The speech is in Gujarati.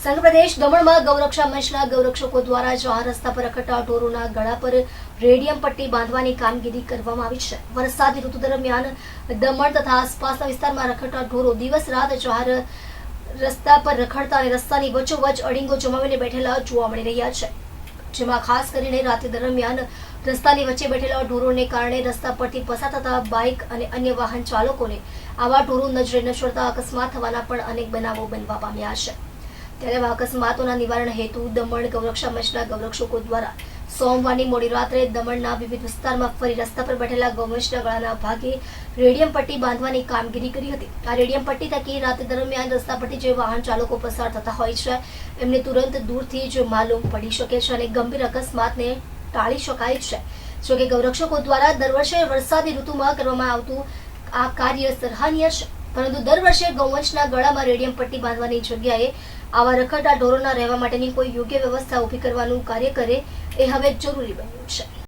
સંઘ પ્રદેશ દમણમાં ગૌરક્ષા મંચના ગૌરક્ષકો દ્વારા ચાર રસ્તા પર અખટા ઢોરોના ગળા પર રેડિયમ પટ્ટી બાંધવાની કામગીરી કરવામાં આવી છે. વરસાદી ઋતુ દરમિયાન દમણ તથા આસપાસના વિસ્તારમાં રખડતા ઢોરો દિવસ રાત ચાર રસ્તા પર રખડતા અને રસ્તાની વચ્ચોવચ અડીંગો જમાવીને બેઠેલા જોવા મળી રહ્યા છે. જેમાં ખાસ કરીને રાત્રિ દરમિયાન રસ્તાની વચ્ચે બેઠેલા ઢોરોને કારણે રસ્તા પરથી પસાર થતા બાઇક અને અન્ય વાહન ચાલકોને આવા ઢોરો નજરે ન અકસ્માત થવાના પણ અનેક બનાવો બનવા પામ્યા છે. ત્યારે અકસ્માતોના નિવારણ હેતુ દમણ ગૌરક્ષા મંચના ગૌરક્ષકો દ્વારા સોમવારની મોડી રાત્રે દમણના વિવિધ વિસ્તારમાં ફરી રસ્તા પર બેઠેલા ગૌવંશના ગળાના ભાગે રેડિયમ પટ્ટી બાંધવાની કામગીરી કરી હતી. આ રેડિયમ પટ્ટી થકી રાત દરમિયાન રસ્તા પરથી જે વાહન ચાલકો પસાર થતા હોય છે, એમને તુરંત દૂરથી જ માલુમ પડી શકે છે અને ગંભીર અકસ્માતને ટાળી શકાય છે. જોકે ગૌરક્ષકો દ્વારા દર વર્ષે વરસાદી ઋતુમાં કરવામાં આવતું આ કાર્ય સરાહનીય છે. પરંતુ દર વર્ષે ગૌવંશના ગળામાં રેડિયમ પટ્ટી બાંધવાની જગ્યાએ આવા રખડતા ઢોરોના રહેવા માટેની કોઈ યોગ્ય વ્યવસ્થા ઊભી કરવાનું કાર્ય કરે એ હવે જરૂરી બન્યું છે.